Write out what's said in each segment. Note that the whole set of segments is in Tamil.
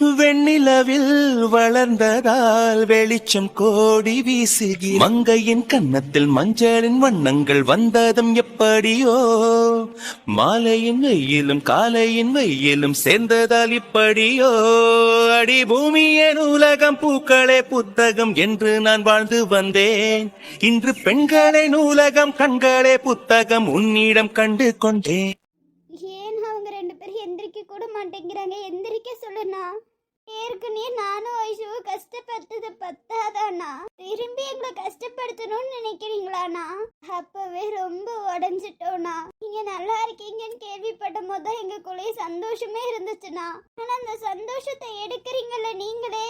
வெண்ணிலவில் வளர்ந்ததால் வெளிச்சம் கோடி வீசுகி மங்கையின் கன்னத்தில் மஞ்சளின் வண்ணங்கள் வந்ததும் எப்படியோ. மாலையின் வெயிலும் காலையின் வெயிலும் சேர்ந்ததால் இப்படியோ. அடி பூமியின் உலகம் பூக்களே புத்தகம் என்று நான் வாழ்ந்து வந்தேன். இன்று பெண்களே நூலகம் கண்களே புத்தகம் உன்னிடம் கண்டு கொண்டேன். ஏன் அவங்க ரெண்டு பேரும் எந்திரிக்க கூட மாட்டேங்கிறாங்க? எந்திரிக்க சொல்லுண்ணா. ஏற்கனவே நானும் ஐஷுவும் கஷ்டப்பட்டது பத்தாதாண்ணா. திரும்பி எங்களை கஷ்டப்படுத்தணும்னு நினைக்கிறீங்களாண்ணா? அப்பவே ரொம்ப உடஞ்சிட்டோண்ணா நீங்க நல்லா இருக்கீங்கன்னு கேள்விப்பட்ட போது எங்களுக்குள்ளேயே சந்தோஷமே இருந்துச்சுண்ணா. ஆனா அந்த சந்தோஷத்தை எடுக்கிறீங்கல்ல நீங்களே?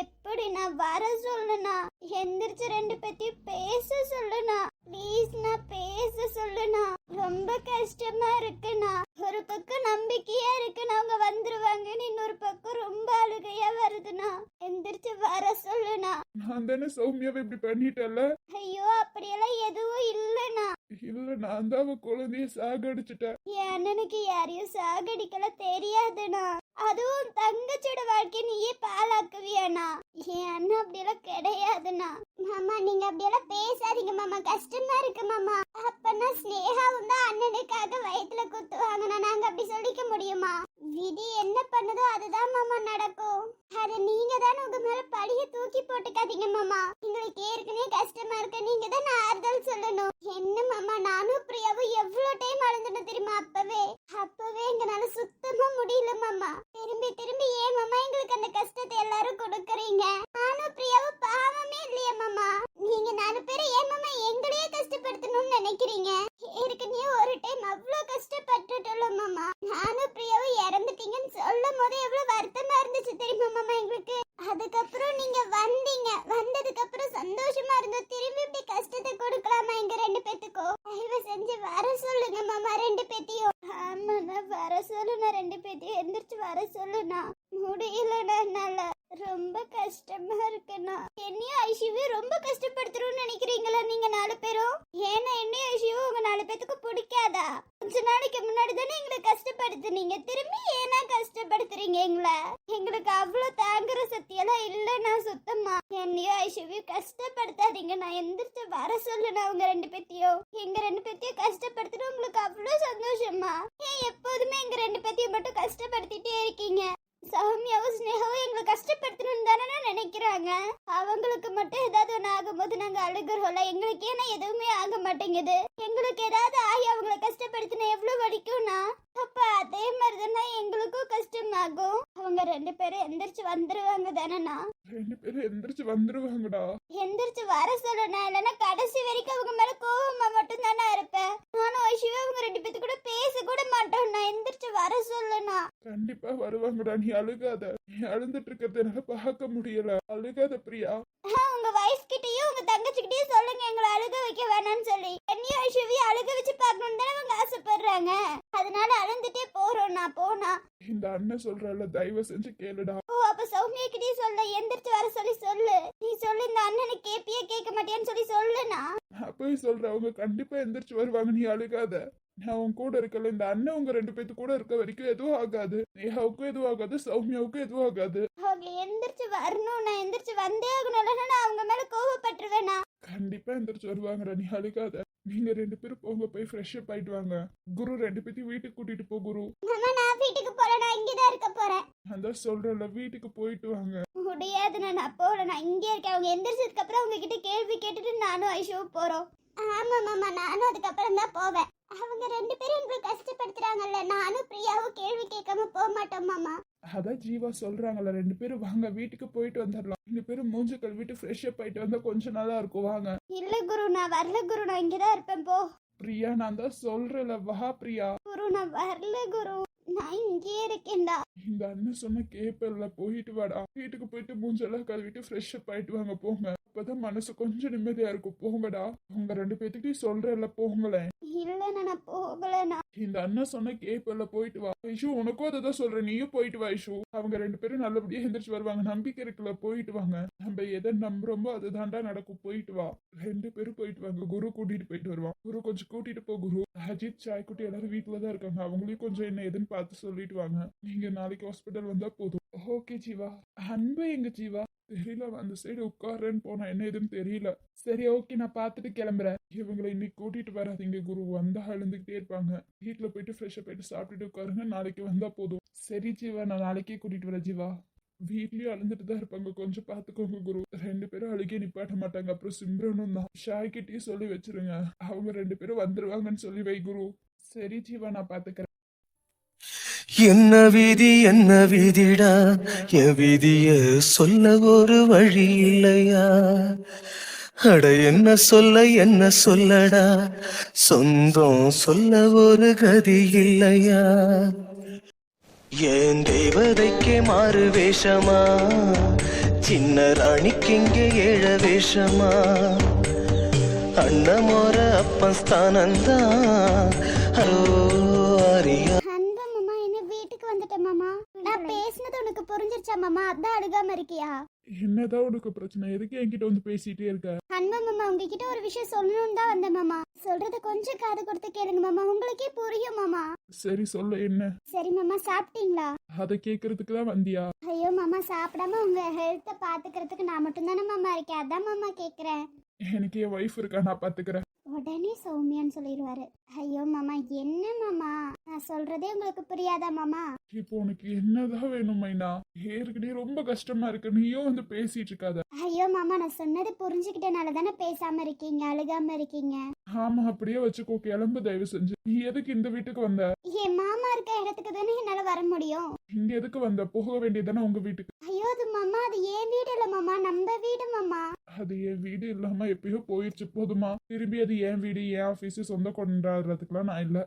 எப்படி நான் வர சொல்லுண்ணா. எந்திரிச்சு ரெண்டு பேத்தையும் பேச சொல்லுண்ணா. ப்ளீஸ்ண்ணா பேச சொல்லுண்ணா ரொம்ப கஷ்டமா இருக்குண்ணா ஒரு பக்கம் நம்பிக்கையா இருக்குண்ணா அவங்க வந்துருவாங்கன்னு இன்னொரு பக்கம் ரொம்ப அழுகையா வருதுண்ணா எந்திரிச்சு வர சொல்லுண்ணா நான் தானே சௌமியாவை இப்படி பண்ணிட்டேன்ல? ஐயோ அப்படியெல்லாம் எதுவும் இல்லைண்ணா இல்ல நான் தான் அவ குழந்தைய சாகடிச்சிட்டேன். என் அண்ணனுக்கு யாரையும் சாகடிக்கல தெரியாதுண்ணா அதுவும் தங்கச்சியோட வாழ்க்கையை நீயே பாலாக்குவியாண்ணா என் அண்ணன் அப்படியெல்லாம் கிடையாதுண்ணா. மாமா நீங்க அப்படியெல்லாம் பேசாதீங்க மாமா. கஷ்டமா இருக்கு மாமா. அப்பனா ஸ்னேகாவும் தான் அண்ணனுக்காக வயிற்றுல குத்துவாங்கண்ணா நாங்க அப்படி சொல்லிக்க முடியுமா? விதி என்ன பண்ணுதோ அதுதான் மாமா நடக்கும். அது நீங்க தான் உங்க மேல படிய தூக்கி போட்டுக்காதீங்க மாமா. எங்களுக்கு ஏற்கனவே கஷ்டமா இருக்கு. நீங்க தான் ஆறுதல் சொல்லணும். என்ன மாமா நானும் பிரியாவும் எவ்வளவு டைம் அழுந்துட்டோம் தெரியுமா அப்பவே? அப்பவே எங்கனால சுத்தமா முடியல மாமா. திரும்பி திரும்பி ஏன் மாமா எங்களுக்கு அந்த கஷ்டத்தை எல்லாரும் கொடுக்கறீங்க நானும் பிரியாவும் பாவமே இல்லையா மாமா நீங்க நாலு பேரும் ஏன் மாமா எங்களையே கஷ்டப்படுத்தணும்னு நினைக்கிறீங்க ஏற்கனவே ஒரு டைம் அவ்வளோ கஷ்டப்பட்டுட்டோம்ல மாமா நானும் பிரியாவும் இறந்துட்டீங்கன்னு சொல்லும் போது எவ்வளவு வருத்தமா இருந்துச்சு தெரியுமா மாமா எங்களுக்கு அதுக்கப்புறம் நீங்க வந்தீங்க வந்ததுக்கு அப்புறம் சந்தோஷமா இருந்தோம் திரும்பி இப்படி கஷ்டத்தை கொடுக்கலாமா எங்க ரெண்டு பேத்துக்கும் தயவு செஞ்சு வர சொல்லுங்க மாமா ரெண்டு பேத்தையும் ஆமாண்ணா வர சொல்லுண்ணா ரெண்டு பேத்தையும் எந்திரிச்சு வர சொல்லுண்ணா முடியலண்ணா என்னால ரொம்ப கஷ்டமா இருக்குண்ணா என்னையும் ஐஷுவையும் ரொம்ப கஷ்டப்படுத்துறோம்னு நினைக்கிறீங்களா நீங்க நாலு பேரும் ஏன்னா என்னையும் ஐஷுவும் உங்க நாலு பேத்துக்கு பிடிக்காதா கொஞ்ச முன்னாடி தானே எங்களை கஷ்டப்படுத்துனீங்க. திரும்பி ஏன்னா கஷ்டப்படுத்துறீங்க எங்களை? எங்களுக்கு அவ்வளோ தாங்குற சக்தியெல்லாம் நான் சுத்தமா. என்னையும் ஐஷுவையும் கஷ்டப்படுத்தாதீங்க. நான் எந்திரிச்சு வர சொல்லுண்ணா அவங்க ரெண்டு பேர்த்தையும். எங்க ரெண்டு பேத்தையும் கஷ்டப்படுத்துட்டு உங்களுக்கு அவ்வளோ சந்தோஷமா? ஏன் எப்போதுமே எங்க ரெண்டு பேர்த்தையும் மட்டும் கஷ்டப்படுத்திட்டே இருக்கீங்க? சௌமியாவும் ஸ்னேகாவும் எங்களை கஷ்டப்படுத்தணும்னு தானே நினைக்கிறாங்க. அவங்களுக்கு மட்டும் ஏதாவது ஒன்று ஆகும்போது நாங்கள் அழுகிறோம்ல எங்களுக்கு ஏன்னா எதுவுமே ஆக மாட்டேங்குது. எங்களுக்கு ஏதாவது ஆகி அவங்கள கஷ்டப்படுத்தினா எவ்வளோ வலிக்கும்னா அப்போ அதே மாதிரி தானே எங்களுக்கும் கஷ்டமாகும். அவங்க ரெண்டு பேரும் எந்திரிச்சு வந்துருவாங்க தானேண்ணா? ரெண்டு பேரும் எந்திரிச்சு வந்துருவாங்கடா. எந்திரிச்சு வர சொல்லணும் இல்லைன்னா கடைசி வரைக்கும் அவங்க மேல கோவமா மட்டும் தானே இருப்பேன் நானும் ஐஷுவே அவங்க ரெண்டு பேத்து கூட பேச கூட மாட்டோம் நான் எந்திரிச்சு வர சொல்லுண்ணா. கண்டிப்பா வருவாங்கடா நீ அழுகாத. நீ அழுந்துட்டு இருக்கிறத என்னால பார்க்க முடியல. அழுகாத பிரியா. உங்க வைஃப் கிட்டயும் உங்க தங்கச்சிக்கிட்டயும் சொல்லுங்க. எங்களை அழுக வைக்க வேணாம்னு சொல்லி. என்னையும் ஐஸ்வர்யா அழுக வச்சு பார்க்கணும்னு தானே அவங்க ஆசைப்படுறாங்க. அதனால அழுந்துட்டே போறோம் நான் போனா. இந்த அண்ணன் சொல்றல தயவு செஞ்சு கேளுடா ஓ அப்ப சௌமியா கிட்டயும் சொல்ல எந்திரிச்சு வர சொல்லி சொல்லு. நீ சொல்லு இந்த அண்ணனை கேப்பியா கேட்க மாட்டியான்னு சொல்லி சொல்லுண்ணா. நான் போய் சொல்றேன் அவங்க கண்டிப்பா எந்திரிச்சு வருவாங்க நீ அழுகாத. நான் உன் கூட இருக்கல இந்த அண்ணன் உங்க ரெண்டு பேத்து கூட இருக்க வரைக்கும் எதுவும் ஆகாது. நேஹாவுக்கும் எதுவும் ஆகாது சௌமியாவுக்கும் எதுவும் ஆகாது. அவங்க எந்திரிச்சு வரணும் நான் எந்திரிச்சு வந்தே ஆகணும் இல்லைன்னா நான் அவங்க மேல கோவப்பட்டுருவேனா கண்டிப்பா எந்திரிச்சு வருவாங்கடா நீ அழுகாத நீங்க ரெண்டு பேரும் போங்க போய் ஃப்ரெஷ் அப் ஆயிட்டு வாங்க. குரு ரெண்டு பேத்தையும் வீட்டுக்கு கூட்டிட்டு போ குரு. நான் வீட்டுக்கு போல நான் இங்கதான் இருக்க போறேன். தான் சொல்றேன்ல வீட்டுக்கு போயிட்டு வாங்க. முடியாது நான் போகல நான் இங்கே இருக்கேன். அவங்க எந்திரிச்சதுக்கு அப்புறம் அவங்க கிட்ட கேள்வி கேட்டுட்டு நானும் ஐஷோவும் போறோம். ஆமா மாமா நானும் அதுக்கப்புறம் தான் போவேன். அவங்க ரெண்டு பேரும் எங்களுக்கு கஷ்டப்படுத்துறாங்கல்ல நானும் பிரியாவும் கேட்காம போக மாட்டோம் மாமா. அதான் ஜீவா சொல்றாங்கல்ல ரெண்டு பேரும் வாங்க வீட்டுக்கு போயிட்டு வந்துடலாம் ரெண்டு பேரும் மூஞ்ச கழுவிட்டு ஃப்ரெஷ் அப் ஆயிட்டு வந்தா கொஞ்சம் நல்லா இருக்கும் வாங்க. இல்ல குரு நான் வரல குரு நான் இங்கதான் இருப்பேன் போ. பிரியா நான் தான் சொல்றேன்ல வா பிரியா. குரு நான் வரல குரு நான் இங்கேயே இருக்கேன்டா. இந்த அண்ணன் சொன்ன கேப்பல்ல போயிட்டு வாடா வீட்டுக்கு போயிட்டு மூஞ்செல்லாம் கழுவிட்டு ஃப்ரெஷ் அப் ஆயிட்டு வாங்க போங்க அப்பதான் மனசு கொஞ்சம் நிம்மதியா இருக்கும் போங்கடா உங்க ரெண்டு பேத்துக்கிட்டையும் சொல்றேன்ல போங்களேன் இல்லைண்ணா போகலண்ணா இந்த அண்ணன் சொன்ன கேப்பல்ல போயிட்டு வா ஐஷு உனக்கும் அதை தான் சொல்றேன் நீயும் போயிட்டு வா ஐஷு அவங்க ரெண்டு பேரும் நல்லபடியா எந்திரிச்சு வருவாங்க நம்பிக்கை இருக்குல்ல போயிட்டு வாங்க நம்ம எதை நம்புறோமோ அதுதான்டா நடக்கும் போயிட்டு வா ரெண்டு பேரும் போயிட்டு வாங்க குரு கூட்டிட்டு போயிட்டு வருவான் குரு கொஞ்சம் கூட்டிட்டு போ குரு அஜித் சாய் குட்டி எல்லாரும் வீட்டுல தான் இருக்காங்க அவங்களையும் கொஞ்சம் என்ன எதுன்னு பார்த்து சொல்லிட்டு வாங்க நீங்க நாளைக்கு ஹாஸ்பிட்டல் வந்தா போதும். ஓகே ஜீவா. அன்பு எங்க ஜீவா? தெரியல அந்த சைடு உட்காருன்னு போனா என்ன எதுன்னு தெரியல. சரி ஓகே நான் பார்த்துட்டு கிளம்புறேன். இவங்களை இன்னைக்கு கூட்டிட்டு வராதீங்க குரு. வந்தா அழுந்துகிட்டே இருப்பாங்க. வீட்டுல போயிட்டு ஃப்ரெஷ்ஷாக போயிட்டு சாப்பிட்டுட்டு உட்காருங்க நாளைக்கு வந்தா போதும். சரி ஜீவா நான் நாளைக்கே கூட்டிட்டு வரேன் ஜீவா. வீட்லயும் அழுந்துட்டு தான் இருப்பாங்க கொஞ்சம் பார்த்துக்கோங்க குரு. ரெண்டு பேரும் அழுகே நிப்பாட்ட மாட்டாங்க. அப்புறம் சிம்ரனும் தான். ஷாய்கிட்டயும் சொல்லி வச்சிருங்க. அவங்க ரெண்டு பேரும் வந்துருவாங்கன்னு சொல்லி வை குரு. சரி ஜீவா நான் பாத்துக்கிறேன் என்ன விதி என்ன விதிடா? என் விதிய சொல்ல ஒரு வழி இல்லையா? அட என்ன சொல்ல என்ன சொல்லடா? சொந்தம் சொல்ல ஒரு கதி இல்லையா? ஏன் தேவதைக்கே மாறு வேஷமா? சின்ன ராணிக்கு இங்கே ஏழ வேஷமா? அண்ணமோர அப்பன் ஸ்தானந்தான் அரோ மாமா? நான் பேசினது உனக்கு புரிஞ்சிருச்சா மாமா? அதான் அழுகாம இருக்கியா? என்னதான் உனக்கு பிரச்சனை? எதுக்கு என்கிட்ட வந்து பேசிட்டே இருக்க? அன்பு மாமா உங்ககிட்ட ஒரு விஷயம் சொல்லணும்னு தான் வந்தேன் மாமா. சொல்றத கொஞ்சம் காது கொடுத்து கேளுங்க மாமா. உங்களுக்கே புரியும் மாமா. சரி சொல்ல என்ன? சரி மாமா சாப்பிட்டீங்களா? அதை கேக்குறதுக்கு தான் வந்தியா? ஐயோ மாமா சாப்பிடாம உங்க ஹெல்த்தை பாத்துக்கிறதுக்கு நான் மட்டும்தானே மாமா இருக்கேன். அதான் மாமா கேக்குறேன். எனக்கு என் ஒய்ஃப் இருக்கா நான் பாத்துக்கிறேன். உடனே சௌமியான்னு சொல்லிடுவாரு. ஐயோ மாமா என்ன மாமா? நான் சொல்றதே உங்களுக்கு புரியாதா மாமா? இப்போ உனக்கு என்னதான் வேணும் மைனா? ஏற்கனவே ரொம்ப கஷ்டமா இருக்கு. நீயும் வந்து பேசிட்டு இருக்காத. ஐயோ மாமா நான் சொன்னது புரிஞ்சுக்கிட்டனால தானே பேசாம இருக்கீங்க அழுகாம இருக்கீங்க. ஆமா அப்படியே வச்சுக்கோ கிளம்பு தயவு செஞ்சு. நீ எதுக்கு இந்த வீட்டுக்கு வந்த? என் மாமா இருக்க இடத்துக்கு தானே என்னால வர முடியும்? இங்க எதுக்கு வந்த? போக வேண்டியதானே உங்க வீட்டுக்கு. ஐயோ அது மாமா அது என் வீடு இல்ல மாமா. நம்ம வீடு மாமா. அது என் வீடு இல்லாம எப்பயோ போயிடுச்சு போதுமா? திரும்பி அது என் வீடு என் ஆபீஸ் சொந்த கொண்டாடுறதுக்குலாம் நான் இல்ல.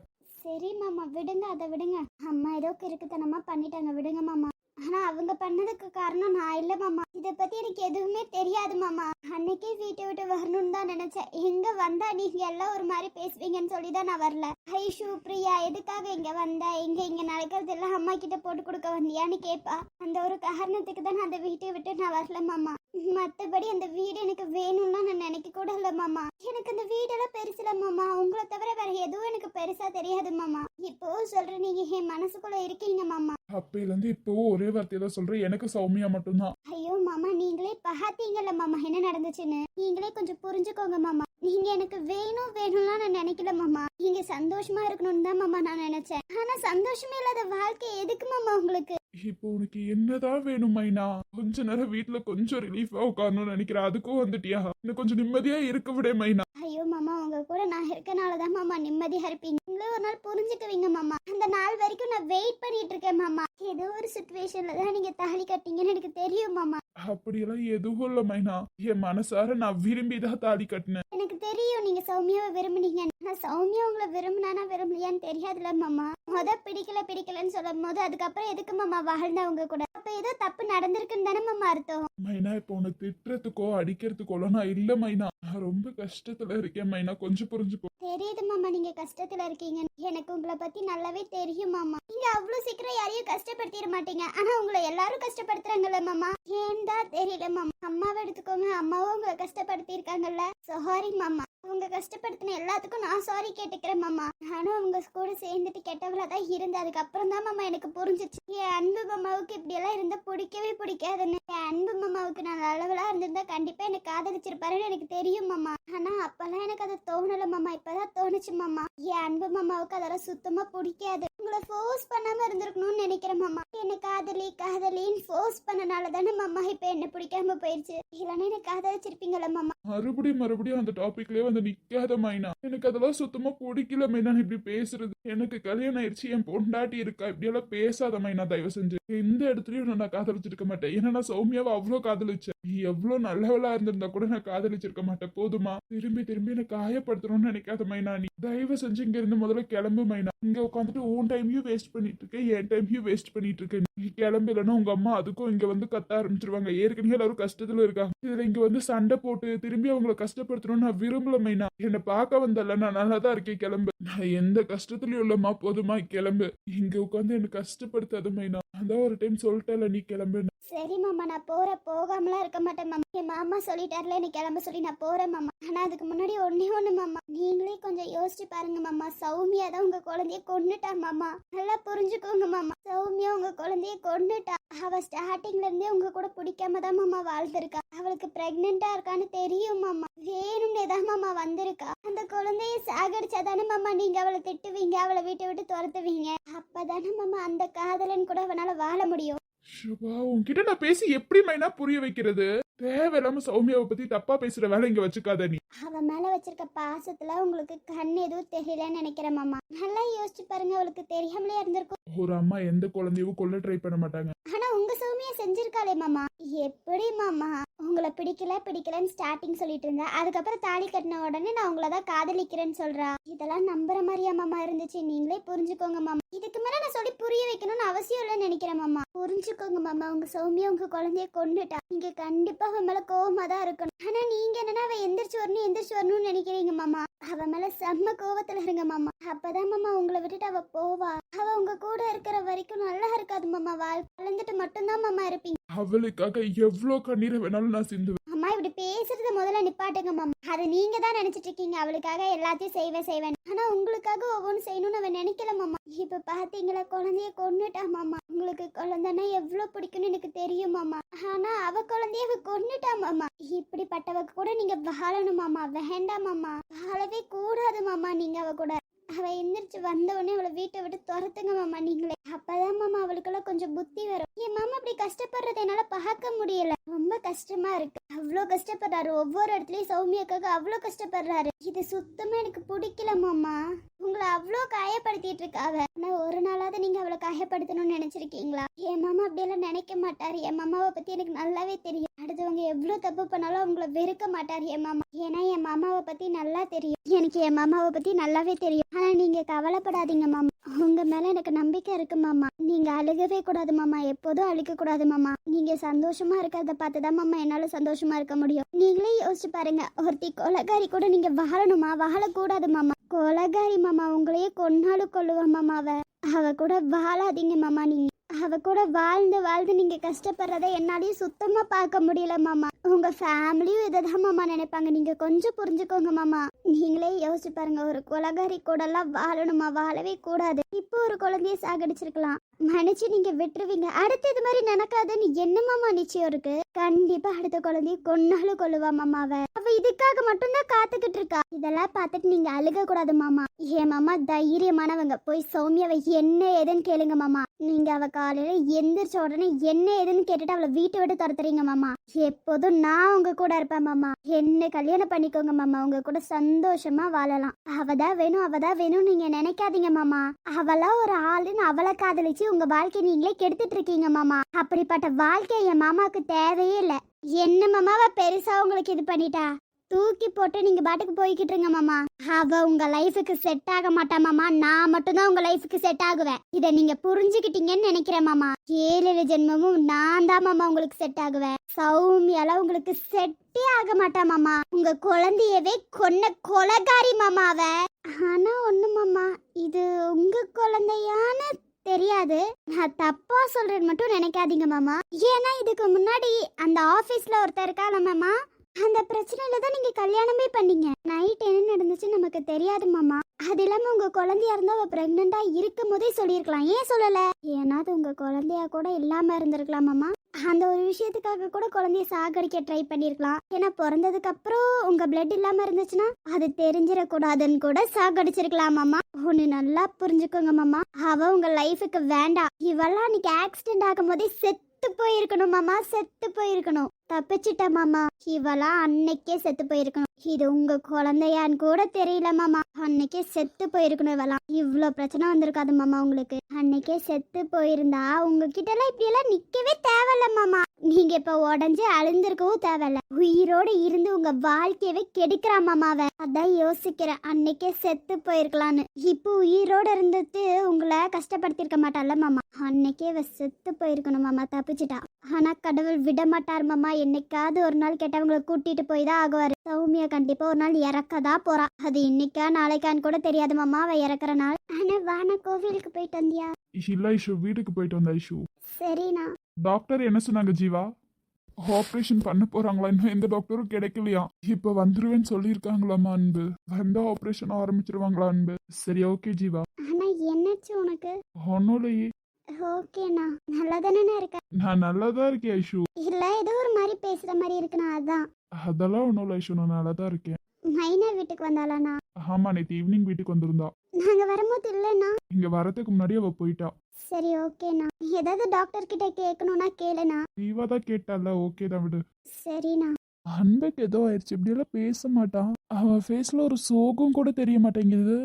சரி மாமா விடுங்க அதை விடுங்க. அம்மா ஏதோ கிறுக்குத்தனமா பண்ணிட்டாங்க விடுங்க மாமா. ஆனா அவங்க பண்ணதுக்கு காரணம் நான் இல்ல மாமா. இத பத்தி எனக்கு எதுவுமே தெரியாது மாமா. அன்னைக்கே வீட்டை விட்டு வரணும்னு தான் நினைச்சேன். எங்க வந்தா நீங்க எல்லாம் ஒரு மாதிரி பேசுவீங்கன்னு சொல்லி தான் நான் வரல. ஐஷு பிரியா எதுக்காக இங்க வந்த? எங்க இங்க நடக்கிறது எல்லாம் அம்மா கிட்ட போட்டு கொடுக்க வந்தியான்னு கேப்பா. அந்த ஒரு காரணத்துக்கு தான் நான் அந்த வீட்டை விட்டு நான் வரல மாமா. மத்தபடி அந்த வீடு எனக்கு வேணும்னா நான் நினைக்க கூட இல்ல மாமா. எனக்கு அந்த வீடெல்லாம் பெருசுல மாமா. உங்களை தவிர வேற எதுவும் எனக்கு பெருசா தெரியாது மாமா. இப்போ சொல்ற நீங்க என் மனசுக்குள்ள இருக்கீங்க மாமா. அப்பையில இருந்து இப்பவும் ஒரே வார்த்தையை தான் சொல்றேன் எனக்கு சௌமியா மட்டும்தான். ஐயோ மாமா நீங்களே பார்த்தீங்கல்ல மாமா என்ன நடந்துச்சுன்னு. நீங்களே கொஞ்சம் புரிஞ்சுக்கோங்க மாமா. நீங்க எனக்கு வேணும் வேணும்லாம் நான் நினைக்கல மாமா. நீங்க சந்தோஷமா இருக்கணும்னு தான் மாமா நான் நினைச்சேன். ஆனா சந்தோஷமே இல்லாத வாழ்க்கை எதுக்கு மாமா உங்களுக்கு? இப்போ உனக்கு என்னதான் வேணும் மைனா? கொஞ்ச நேரம் வீட்டுல கொஞ்சம் ரிலீஃபா உட்காரணும்னு நினைக்கிறேன் அதுக்கும் வந்துட்டியா? இன்னும் கொஞ்சம் நிம்மதியா இருக்க விட மைனா ஐயோ மாமா உங்க கூட நான் இருக்கனால தான் மாமா நிம்மதியா இருப்பீங்க. நீங்களே ஒரு நாள் புரிஞ்சுக்குவீங்க மாமா. அந்த நாள் வரைக்கும் நான் வெயிட் பண்ணிட்டு இருக்கேன் மாமா. ஏதோ ஒரு சுச்சுவேஷன்ல தான் நீங்க தாலி கட்டீங்கன்னு எனக்கு தெரியும் மாமா. அப்படியெல்லாம் எதுவும் இல்ல மைனா. என் மனசார நான் விரும்பி தான் தாலி கட்டினேன். எனக்கு தெரியும் நீங்க சௌமியாவை விரும்புனீங்க. நான் சௌமியா உங்களை விரும்பினானா விரும்பலையான்னு தெரியாதுல மாமா. முத பிடிக்கல பிடிக்கலன்னு சொல்லும் போது அதுக்கப்புறம் எதுக்கு மாமா வாழ்ந்தவங்க கூட? அப்ப ஏதோ தப்பு நடந்திருக்குன்னு தானே மாமா அர்த்தம்? மைனா இப்போ உன்னை திட்டுறதுக்கோ அடிக்கிறதுக்கோ நான் இல்ல மைனா. நான் ரொம்ப கஷ்டத்துல இருக்கேன் மைனா. கொஞ்சம் புரிஞ்சுக்கோ. தெரியுது மாமா நீங்க கஷ்டத்துல இருக்கீங்க. எனக்கு உங்களை பத்தி நல்லாவே தெரியும் மாமா. நீங்க அவ்வளவு சீக்கிரம் யாரையும் கஷ்டப்படுத்திட மாட்டீங்க. ஆனா உங்களை எல்லாரும் கஷ்டப்படுத்துறாங்கல்ல மாமா? ஏன் தான் தெரியல மாமா? அம்மாவை எடுத்துக்கோங்க. அம்மாவும் உங்களை கஷ்டப்படுத்தி இருக்காங்கல்ல சாரி மாமா. அவங்க கஷ்டப்படுத்தின எல்லாத்துக்கும் நான் சாரி கேட்டுக்கிறேன் மாமா. நானும் அவங்க கூட சேர்ந்துட்டு கெட்டவளா தான் இருந்தேன் அதுக்கப்புறம் தான் மாமா எனக்கு புரிஞ்சிச்சு. என் அன்பு மாமாவுக்கு இப்படி எல்லாம் இருந்தா பிடிக்கவே பிடிக்காதுன்னு. என் அன்பு மாமாவுக்கு நான் நல்லவளா இருந்திருந்தா கண்டிப்பா எனக்கு காதலிச்சிருப்பாருன்னு எனக்கு தெரியும் மாமா. ஆனா அப்பெல்லாம் எனக்கு அது தோணல மாமா. இப்பதான் தோணுச்சு மாமா. என் அன்பு மாமாவுக்கு அதெல்லாம் சுத்தமா பிடிக்காது. உங்களை ஃபோர்ஸ் பண்ணாமல் இருந்திருக்கணும்னு நினைக்கிறேன் மாமா. என்னை காதலி காதலின்னு ஃபோர்ஸ் பண்ணனால தானே மாமா இப்போ என்ன பிடிக்காம போயிடுச்சு இல்லைன்னா எனக்கு காதலிச்சிருப்பீங்களா மாமா. மறுபடியும் மறுபடியும் அந்த டாபிக்லயே வந்து நிக்காத மைனா. எனக்கு அதெல்லாம் சுத்தமா பிடிக்கல மைனா இப்படி பேசுறது. எனக்கு கல்யாணம் ஆயிடுச்சு என் பொண்டாட்டி இருக்கா இப்படி எல்லாம் பேசாத மைனா தயவு செஞ்சு. எந்த இடத்துலயும் நான் காதலிச்சிருக்க மாட்டேன். ஏன்னா நான் சௌமியாவை அவ்வளவு காதலிச்சேன். நீ எவ்வளவு நல்லவளா இருந்திருந்தா கூட நான் காதலிச்சிருக்க மாட்டேன். போதுமா? திரும்பி திரும்பி என்ன காயப்படுத்தணும்னு நினைக்காத மைனா நீ. தயவு செஞ்சு இங்க இருந்து முதல்ல கிளம்பு மைனா. இங்க உட்காந்துட்டு ஊண்ட டைமையும் வேஸ்ட் பண்ணிட்டு இருக்கேன் என் டைமையும் வேஸ்ட் பண்ணிட்டு இருக்கேன் நீ கிளம்பலன்னா உங்க அம்மா அதுக்கும் இங்க வந்து கத்த ஆரம்பிச்சிருவாங்க. ஏற்கனவே எல்லாரும் கஷ்டத்துல இருக்காங்க. இதுல இங்க வந்து சண்டை போட்டு திரும்பி அவங்கள கஷ்டப்படுத்தணும்னு நான் விரும்பல மைனா. என்னை பார்க்க வந்தல நான் நல்லா தான் இருக்கேன் கிளம்பு. நான் எந்த கஷ்டத்துலயும் இல்லம்மா போதுமா கிளம்பு. இங்க உட்காந்து என்ன கஷ்டப்படுத்தாத மைனா. அதான் ஒரு டைம் சொல்லிட்டல நீ கிளம்பு. சரி மாமா நான் போகிற போகாமலாம் இருக்க மாட்டேன் மாமா. என் மாமா சொல்லிட்டார்ல நீ கிளம்ப சொல்லி நான் போகிறேன் மாமா. ஆனால் அதுக்கு முன்னாடி ஒன்றே ஒன்று மாமா. நீங்களே கொஞ்சம் யோசிச்சு பாருங்க மாமா. சௌமியா தான் உங்கள் குழந்தைய கொன்னுட்டா மாமா. நல்லா புரிஞ்சுக்கோங்க மாமா. சௌமியா உங்கள் குழந்தைய கொன்னுட்டா. அவள் ஸ்டார்டிங்லேருந்தே உங்கள் கூட பிடிக்காம தான் மாமா வாழ்ந்துருக்கா. அவளுக்கு ப்ரெக்னெண்ட்டாக இருக்கான்னு தெரியும் மாமா. வேணும்னே தான் மாமா வந்திருக்கா. அந்த குழந்தைய சாகடிச்சாதானே மாமா நீங்கள் அவளை திட்டுவீங்க அவளை வீட்டை விட்டு துரத்துவீங்க. அப்பதானே மாமா அந்த காதலன் கூட அவனால் வாழ முடியும். ஷுபா உன்கிட்ட நான் பேசி எப்படி மைனா புரிய வைக்கிறது? தேவையில்லாம சௌமியாவை பத்தி தப்பா பேசுற வேலை இங்க வச்சுக்காத நீ. அவ மேல வச்சிருக்க பாசத்துல உங்களுக்கு கண் எதுவும் தெரியலன்னு நினைக்கிறேன் மாமா. நல்லா யோசிச்சு பாருங்க அவளுக்கு தெரியாமலே இருந்திருக்கும். ஒரு அம்மா எந்த குழந்தையும் கொல்ல ட்ரை பண்ண மாட்டாங்க. ஆனா உங்க சௌமியா செஞ்சிருக்காளே மாமா. எப்படி மாமா உங்களை பிடிக்கல பிடிக்கலன்னு ஸ்டார்டிங் சொல்லிட்டு இருந்தா அதுக்கப்புறம் தாலி கட்டின உடனே நான் உங்களை தான் காதலிக்கிறேன்னு சொல்றா. இதெல்லாம் நம்புற மாதிரியா மாமா இருந்துச்சு. நீங்களே புரிஞ்சுக்கோங்க மாமா. இதுக்கு மேல நான் சொல்லி புரிய வைக்கணும்னு அவசியம் இல்லைன்னு நினைக்கிறேன் மாமா. புரிஞ்சுக்கோங்க மாமா. உங்க சௌமியா உங்க குழந்தைய கொண்டுட்டா நீங்க கண்டிப்பா அவன் மேல கோவமா தான் இருக்கணும். ஆனா நீங்க என்னன்னா அவ எந்திரிச்சு வரணும் எந்திரிச்சு வரணும்னு நினைக்கிறீங்க மாமா. அவ மேல செம்ம கோவத்துல இருங்க மாமா. அப்பதான் மாமா உங்களை விட்டுட்டு அவ போவா. அவ உங்க கூட இருக்கிற வரைக்கும் நல்லா இருக்காது மாமா வளர்ந்துட்டு மட்டும்தான் மாமா இருப்பீங்க. அவளுக்காக எவ்வளவு கண்ணீரை வேணாலும் நான் சிந்துவேன். அம்மா இப்படி பேசுறத முதல்ல நிப்பாட்டுங்க மாமா. அதை நீங்க தான் நினைச்சிட்டு இருக்கீங்க. அவளுக்காக எல்லாத்தையும் செய்வேன் செய்வேன் ஆனா உங்களுக்காக ஒவ்வொன்றும் செய்யணும்னு அவன் நினைக்கல மாமா. இப்ப பாத்தீங்களா குழந்தைய கொன்னுட்டா மாமா. உங்களுக்கு குழந்தைன்னா எவ்வளவு பிடிக்கும்னு எனக்கு தெரியும் மாமா. ஆனா அவ குழந்தைய அவ கொன்னுட்டா மாமா. இப்படிப்பட்டவ கூட நீங்க வாழணும் மாமா. வேண்டாம் மாமா. வாழவே கூடாது மாமா. நீங்க அவ கூட அவ எந்திரிச்சு வந்த உடனே அவளை வீட்டை விட்டு துரத்துங்க மாமா நீங்களே. அப்பதான் மாமா அவளுக்கெல்லாம் கொஞ்சம் புத்தி வரும். என் மாமா அப்படி கஷ்டப்படுறத என்னால பார்க்க முடியல. ரொம்ப கஷ்டமா இருக்கு. அவ்வளோ கஷ்டப்படுறாரு. ஒவ்வொரு இடத்துலயும் சௌமியாக்காக அவ்வளோ கஷ்டப்படுறாரு. இது சுத்தமா எனக்கு பிடிக்கல மாமா. உங்களை அவ்வளோ காயப்படுத்திட்டு இருக்காவ ஆனா ஒரு நாளாவது நீங்க அவளை காயப்படுத்தணும்னு நினைச்சிருக்கீங்களா? என் மாமா அப்படியெல்லாம் நினைக்க மாட்டாரு. என் மாமாவை பத்தி எனக்கு நல்லாவே தெரியும். அடுத்தவங்க எவ்வளோ தப்பு பண்ணாலும் அவங்கள வெறுக்க மாட்டாரு என் மாமா. ஏன்னா என் மாமாவை பத்தி நல்லா தெரியும். எனக்கு என் மாமாவை பத்தி நல்லாவே தெரியும். ஆனா நீங்க கவலைப்படாதீங்க மாமா. உங்க மேல எனக்கு நம்பிக்கை இருக்கு மாமா. நீங்க அழுகவே கூடாது மாமா. எப்போதும் அழுக கூடாது மாமா. நீங்க சந்தோஷமா இருக்கிறத பார்த்துதான் மாமா என்னால சந்தோஷம் இருக்க முடியும். நீங்களே யோசிச்சு பாருங்க ஒருத்தி கொலகாரி கூட நீங்க வாழணுமா? வாழக்கூடாது மாமா. கொலகாரி மாமா உங்களையே கொன்னாலும் கொள்ளுவா மாமா அவ. அவ கூட வாழாதீங்க மாமா நீங்க. அவ கூட வாழ்ந்து வாழ்ந்து நீங்க கஷ்டப்படுறத என்னாலயும் சுத்தமா பார்க்க முடியல மாமா. உங்க ஃபேமிலியும் இதை தான் மாமா நினைப்பாங்க. நீங்க கொஞ்சம் புரிஞ்சுக்கோங்க மாமா. நீங்களே யோசிச்சு பாருங்க ஒரு குலகாரி கூட எல்லாம் வாழணுமா? வாழவே கூடாது. இப்போ ஒரு குழந்தைய சாகடிச்சிருக்கலாம். மன்னிச்சு நீங்க விட்டுருவீங்க. அடுத்து இது மாதிரி நடக்காதுன்னு என்னமாமா நிச்சயம் இருக்கு? கண்டிப்பா அடுத்த குழந்தைய கொன்னாலும் கொள்ளுவா மாமா அவ. அவ இதுக்காக மட்டும்தான் காத்துக்கிட்டு இருக்கா. இதெல்லாம் பார்த்துட்டு நீங்க அழுக கூடாது மாமா. ஏன் மாமா தைரியமானவங்க. போய் சௌமியாவை என்ன ஏதுன்னு கேளுங்க மாமா. நீங்க அவ காலையில எந்திரிச்ச உடனே என்ன ஏதுன்னு கேட்டுட்டு அவளை வீட்டை விட்டு துரத்துறீங்க மாமா. எப்போதும் நான் உங்க கூட இருப்பேன் மாமா. என்ன கல்யாணம் பண்ணிக்கோங்க மாமா. உங்க கூட சந்தோஷமா வாழலாம். அவதான் வேணும் அவதான் வேணும் நீங்க நினைக்காதீங்க மாமா. அவளா ஒரு ஆளுன்னு அவளை காதலிச்சு உங்க வாழ்க்கை நீங்களே கெடுத்துட்டு இருக்கீங்க மாமா. அப்படிப்பட்ட வாழ்க்கை என் மாமாவுக்கு தேவையே இல்லை. என்ன மாமாவ பெருசா உங்களுக்கு இது பண்ணிட்டா? தூக்கி போட்டு நீங்க பாட்டுக்கு போய்கிட்டு இருங்க மாமா. அவ உங்க லைஃபுக்கு செட் ஆக மாட்டா மாமா. நான் மட்டும்தான் உங்க லைஃபுக்கு செட் ஆகுவேன். இத நீங்க புரிஞ்சுக்கிட்டீங்கன்னு நினைக்கிறேன் மாமா. ஏழு ஜென்மமும் நான் தான் மாமா உங்களுக்கு செட் ஆகுவேன். சௌமியால உங்களுக்கு செட்டே ஆக மாட்டா மாமா. உங்க குழந்தையவே கொன்ன கொலகாரி மாமா அவ. ஆனா ஒண்ணு மாமா. இது உங்க குழந்தையான தெரியாது. நான் தப்பா சொல்றேன்னு மட்டும் நினைக்காதீங்க மாமா. ஏன்னா இதுக்கு முன்னாடி அந்த ஆபீஸ்ல ஒருத்தர் இருக்கால மாமா. அந்த பிரச்சனையில தான் நீங்க கல்யாணமே பண்ணீங்க. நைட் என்ன நடந்துச்சு நமக்கு தெரியாது மாமா. அது இல்லாம உங்க குழந்தையா இருந்தா அவ பிரெக்னண்டா இருக்கும் போதே சொல்லியிருக்கலாம். ஏன் சொல்லல? ஏன்னா அது உங்க குழந்தையா கூட இல்லாம இருந்திருக்கலாம் மாமா. அந்த ஒரு விஷயத்துக்காக கூட குழந்தைய சாகடிக்க ட்ரை பண்ணிருக்கலாம் ஏன்னா பிறந்ததுக்கு அப்புறம் உங்க பிளட் இல்லாம இருந்துச்சுன்னா அது தெரிஞ்சிடக்கூடாதுன்னு கூட சாகடிச்சிருக்கலாம் மாமா. ஒன்னு நல்லா புரிஞ்சுக்கோங்க மாமா. அவ உங்க லைஃபுக்கு வேண்டாம். இவெல்லாம் அன்னைக்கு ஆக்சிடென்ட் ஆகும் போதே செத்து செத்து போயிருக்கணும் மாமா. செத்து போயிருக்கணும். தப்பிச்சிட்ட மாமா. இவெல்லாம் அன்னைக்கே செத்து போயிருக்கணும். இது உங்க குழந்தையான்னு கூட தெரியல மாமா. அன்னைக்கே செத்து போயிருக்கணும் இவெல்லாம் இவ்வளோ பிரச்சனை வந்திருக்காது மாமா உங்களுக்கு. அன்னைக்கே செத்து போயிருந்தா உங்ககிட்ட எல்லாம் இப்படி எல்லாம் நிக்கவே தேவையில்ல மாமா. நீங்க இப்ப உடஞ்சு அழுந்திருக்கவும் தேவையில்ல. உயிரோடு இருந்து உங்க வாழ்க்கையவே கெடுக்கிறா மாமாவ அதான் யோசிக்கிறேன். அன்னைக்கே செத்து போயிருக்கலான்னு. இப்போ உயிரோட இருந்துட்டு உங்களை கஷ்டப்படுத்திருக்க மாட்டாள்ல மாமா? அன்னைக்கே அவ செத்து போயிருக்கணும் மாமா. தப்பிச்சிட்டா. ஆனா கடவுள் விட மாட்டார் மாமா. என்னைக்காவது ஒரு நாள் கெட்டவங்களை கூட்டிட்டு போய் தான் ஆகுவாரு. சௌமியா கண்டிப்பா ஒரு நாள் இறக்கதான் போறா. அது இன்னைக்கா நாளைக்கான்னு கூட தெரியாது மாமா. அவ இறக்குற நாள். ஆனா வான கோவிலுக்கு போயிட்டு வந்தியா? இல்ல ஐஷு வீட்டுக்கு போயிட்டு வந்த ஐஷு. சரிண்ணா. டாக்டர் என்ன சொன்னாங்க ஜீவா? ஆப்ரேஷன் பண்ண போறாங்களா? இன்னும் எந்த டாக்டரும் கிடைக்கலையா? இப்ப வந்துருவேன்னு சொல்லியிருக்காங்களாமா அன்பு? வந்தா ஆப்ரேஷன் ஆரம்பிச்சிருவாங்களா அன்பு? சரி ஓகே ஜீவா. ஆனா என்னாச்சு உனக்கு? ஒன்னும் இல்லையே. ஓகேண்ணா. நல்லா தானே இருக்க? நான் நல்லாதான் இருக்கேன் ஐஷு. இல்ல ஏதோ ஒரு மாதிரி பேசுற மாதிரி இருக்குண்ணா அதான். அதெல்லாம் ஒன்றும் இல்லை ஐஷு. நான் நல்லா தான் இருக்கேன். மைனா வீட்டுக்கு வந்தாளாண்ணா? ஆமா நேற்று ஈவினிங் வீட்டுக்கு வந்திருந்தா. நாங்க வரும்போது இல்லைண்ணா. இங்க வரதுக்கு முன்னாடி அவ போயிட்டா. சரி ஓகேண்ணா. ஏதாவது டாக்டர் கிட்ட கேட்கணும்னா கேளுண்ணா. ஜீவா தான் கேட்டால ஓகே தான் விடு. சரிண்ணா. அன்புக்கு ஏதோ ஆயிடுச்சு இப்படியெல்லாம் பேச மாட்டான். அவன் ஃபேஸ்ல ஒரு சோகம் கூட தெரிய மாட்டேங்குது.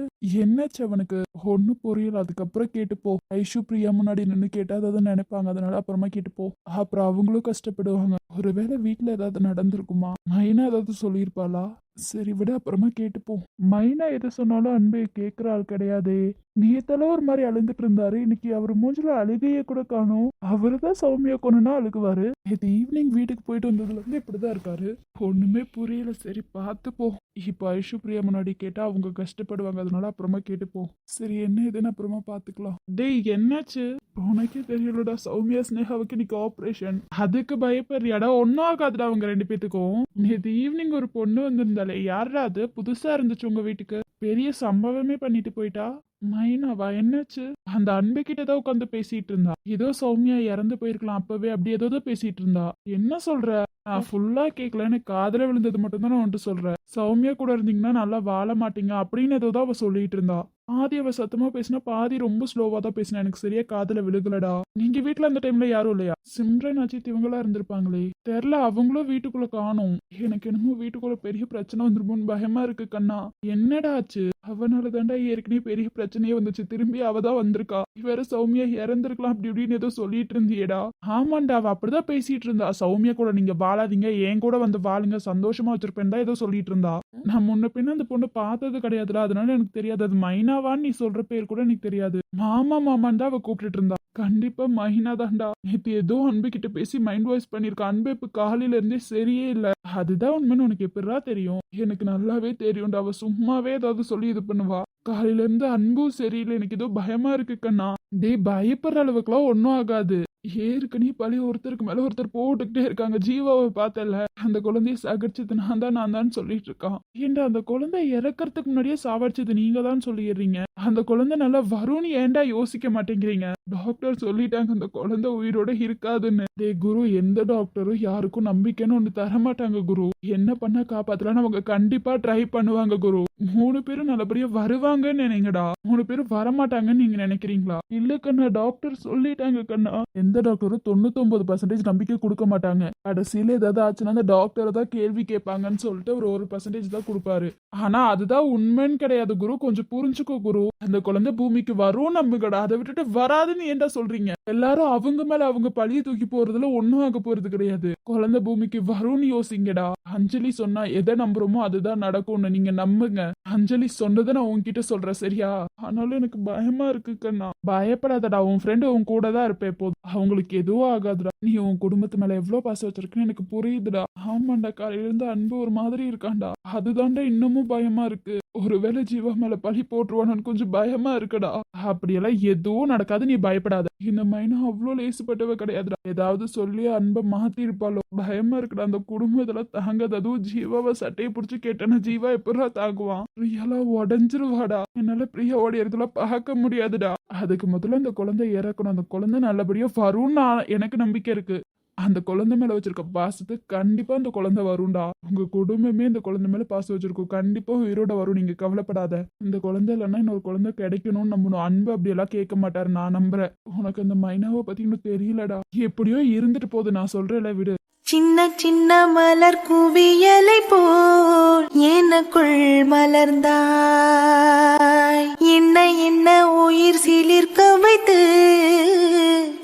என்னாச்சு அவனுக்கு? ஒன்னும் புரியல. அதுக்கப்புறம் கேட்டுப்போ ஐஷு பிரியா முன்னாடி நின்று கேட்டா அதாவது நினைப்பாங்க. அதனால அப்புறமா கேட்டுப்போ அப்புறம் அவங்களும் கஷ்டப்படுவாங்க. ஒருவேளை வீட்டில் ஏதாவது நடந்திருக்குமா? மைனா ஏதாவது சொல்லியிருப்பாளா? சரி விட அப்புறமா கேட்டுப்போம் மைனா எது சொன்னாலும் அன்பே கேட்குற ஆள் கிடையாதே. நேத்தெல்லாம் ஒரு மாதிரி அழுந்துட்டு இருந்தாரு. இன்னைக்கு அவர் மூஞ்சில அழுகையே கூட காணும். அவரு தான் சௌமியா கொண்டுனா அழுகுவாரு. நேற்று ஈவினிங் வீட்டுக்கு போயிட்டு வந்ததுல இருந்து இப்படிதான் இருக்காரு. ஒண்ணுமே புரியல. சரி பார்த்துப்போ இப்போ ஐஷு பிரியா முன்னாடி கேட்டா அவங்க கஷ்டப்படுவாங்க. அதனால அப்புறமா கேட்டுப்போம் சரி என்ன இதுன்னு அப்புறமா பாத்துக்கலாம். டேய் என்னாச்சு? உனக்கே தெரியலடா சௌமியா ஸ்னேகாவுக்கு இன்னைக்கு ஆப்ரேஷன் அதுக்கு பயப்படுறியாடா? ஒன்னும் ஆகாதுடா அவங்க ரெண்டு பேத்துக்கும். நேற்று ஈவினிங் ஒரு பொண்ணு வந்திருந்தாலே யாரா அது? புதுசா இருந்துச்சு உங்க வீட்டுக்கு. பெரிய சம்பவமே பண்ணிட்டு போயிட்டா? மைனாவா? என்னாச்சு? அந்த அன்பு கிட்ட தான் உட்காந்து பேசிட்டு இருந்தா. ஏதோ சௌமியா இறந்து போயிருக்கலாம். அப்பவே அப்படி ஏதோ பேசிட்டு இருந்தா. என்ன சொல்ற? நான் ஃபுல்லா கேட்கல எனக்கு காதுல விழுந்தது மட்டும் தான் நான் வந்துட்டு சொல்றேன். சௌமியா கூட இருந்தீங்கன்னா நல்லா வாழ மாட்டீங்க அப்படின்னு ஏதோ தான் அவ சொல்லிட்டு இருந்தா. பாதி அவ சத்தமா பேசினா பாதி ரொம்ப ஸ்லோவா தான் பேசினா. எனக்கு சரியா காதல விழுகலடா. நீங்க வீட்டுல அந்த டைம்ல யாரும் இல்லையா? சிம்ரன் அஜித் இவங்களா இருந்திருப்பாங்களே? தெரில அவங்களும் வீட்டுக்குள்ள காணும். எனக்கு என்னமோ வீட்டுக்குள்ள பெரிய பிரச்சனை வந்துருமோன்னு பயமா இருக்கு கண்ணா. என்னடா ஆச்சு? அவனால தாண்டா ஏற்கனவே பெரிய பிரச்சனையே வந்துச்சு. திரும்பி அவ தான் வந்திருக்கா. வேற சௌமியா இறந்திருக்கலாம் அப்படி இப்படின்னு ஏதோ சொல்லிட்டு இருந்தியடா. ஆமாண்டா அவ அப்படிதான் பேசிட்டு இருந்தா. சௌமியா கூட நீங்க வாழாதீங்க. என் கூட வந்து வாழுங்க. சந்தோஷமா வச்சிருப்பேன் தான் ஏதோ சொல்லிட்டு இருந்தா. நான் முன்ன பின்ன அந்த பொண்ணு பார்த்தது கிடையாதுல அதனால எனக்கு தெரியாது. அது மைனா மாமாவான்னு நீ சொல்ற பேர் கூட எனக்கு தெரியாது. மாமா மாமான்னு தான் அவ கூப்பிட்டுட்டு இருந்தா. கண்டிப்பா மைனா தான்டா. நேத்து ஏதோ அன்பு கிட்ட பேசி மைண்ட் வாய்ஸ் பண்ணிருக்க அன்பு இப்ப காலையில இருந்தே சரியே இல்ல. அதுதான் உண்மைன்னு உனக்கு எப்படிடா தெரியும்? எனக்கு நல்லாவே தெரியும்டா. அவ சும்மாவே ஏதாவது சொல்லி இது பண்ணுவா. காலையில இருந்து அன்பும் சரியில்லை. எனக்கு ஏதோ பயமா இருக்கு கண்ணா. டேய் பயப்படுற அளவுக்குலாம் ஒன்றும் ஆகாது. ஏற்கனவே பழி ஒருத்தருக்கு மேல ஒருத்தர் போட்டுக்கிட்டே இருக்காங்க. ஜீவாவை பார்த்தல அந்த குழந்தைய சாகடிச்சது நான் தான் நான் தான் சொல்லிட்டு இருக்கான். ஏன்டா அந்த குழந்தை இறக்கிறதுக்கு முன்னாடியே சாவடிச்சது நீங்க தான் சொல்லிடுறீங்க. அந்த குழந்தை நல்லா வரும்னு ஏன்டா யோசிக்க மாட்டேங்கிறீங்க? டாக்டர் சொல்லிட்டாங்க அந்த குழந்தை உயிரோட இருக்காதுன்னு. டே குரு எந்த டாக்டரும் யாருக்கும் நம்பிக்கைன்னு ஒன்று தரமாட்டாங்க குரு. என்ன பண்ண காப்பாத்தலாம்னு அவங்க கண்டிப்பா ட்ரை பண்ணுவாங்க குரு. மூணு பேரும் நல்லபடியா வருவாங்கன்னு நினைங்கடா. மூணு பேரும் வரமாட்டாங்கன்னு நீங்க நினைக்கிறீங்களா? இல்ல கண்ணா டாக்டர் சொல்லிட்டாங்க கண்ணா. எந்த டாக்டரும் தொண்ணூத்தொன்பது பர்சன்டேஜ் நம்பிக்கை கொடுக்க மாட்டாங்க. கடைசியில ஏதாவது ஆச்சுன்னா அந்த டாக்டரை தான் கேள்வி கேட்பாங்கன்னு சொல்லிட்டு ஒரு ஒரு பர்சன்டேஜ் தான் கொடுப்பாரு. ஆனா அதுதான் உண்மைன்னு கிடையாது குரு. கொஞ்சம் புரிஞ்சுக்கோ குரு. அந்த குழந்தை பூமிக்கு வரும் நம்புகடா அதை விட்டுட்டு வராது வராதுன்னு ஏன்டா சொல்றீங்க? எல்லாரும் அவங்க மேல அவங்க பழிய தூக்கி போறதுல ஒண்ணும் ஆக போறது கிடையாது. குழந்தை பூமிக்கு வரும்னு யோசிங்கடா. அஞ்சலி சொன்னா எதை நம்புறோமோ அதுதான் நடக்கும்னு நீங்க நம்புங்க. அஞ்சலி சொன்னதை நான் உன்கிட்ட சொல்றேன் சரியா? ஆனாலும் எனக்கு பயமா இருக்கு கண்ணா. பயப்படாதடா உன் ஃப்ரெண்டு உன் கூட தான் இருப்பேன் போதும் அவங்களுக்கு எதுவும் ஆகாதுடா. நீ உன் குடும்பத்து மேல எவ்வளவு பாசம் வச்சிருக்குன்னு எனக்கு புரியுதுடா. ஆமாண்டா காலையில இருந்து அன்பு ஒரு மாதிரி இருக்காண்டா. அதுதான்டா இன்னமும் பயமா இருக்கு. ஒருவேளை ஜீவா மேல பழி போட்டுருவானு கொஞ்சம் பயமா இருக்குடா. அப்படியெல்லாம் எதுவும் நடக்காது. நீ பயப்படாத. இந்த மைனா அவ்வளோ லேசுப்பட்டவ கிடையாதுடா. ஏதாவது சொல்லி அன்பை மாத்தி இருப்பாளோ பயமா இருக்குடா அந்த குடும்பத்துல தாங்காது. அதுவும் ஜீவாவை சட்டையை பிடிச்சி கேட்டேன்னா ஜீவா எப்படா தாங்குவான்? பிரியாலா உடஞ்சிருவாடா. என்னால பிரியா இடத்துல பார்க்க முடியாதுடா. அதுக்கு முதல்ல அந்த குழந்தை இறக்கணும். அந்த குழந்தை நல்லபடியா வரும்னு எனக்கு நம்பிக்கை இருக்கு. அந்த குழந்தை மேல வச்சிருக்க பாசத்தை கண்டிப்பா அந்த குழந்தை வரும்டா. உங்க குடும்பமே இந்த குழந்தை மேல பாசம் வச்சிருக்கும். கண்டிப்பா உயிரோட வரும். நீங்க கவலைப்படாத. இந்த குழந்தை இல்லைன்னா இன்னொரு குழந்தை கிடைக்கணும்னு நம்பணும். அன்பு அப்படி எல்லாம் கேட்க மாட்டாரு. நான் நம்புறேன். உனக்கு அந்த மைனாவை பத்தி இன்னும் தெரியலடா. எப்படியோ இருந்துட்டு போகுது. நான் சொல்றேன்ல விடு. சின்ன சின்ன மலர் குவியலை போல் எனக்குள் மலர்ந்தாய். என்ன என்ன உயிர் சிலிர்க்க வைத்து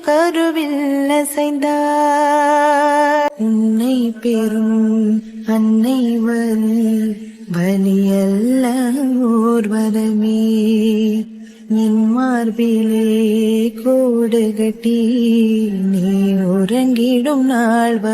கருவில் அசைந்தாய். பெறும் அன்னை வலி வலியல்ல ஓர் வரமே. என் மார்பிலே கோடு கட்டி நீ உறங்கிடும் நாள் வ-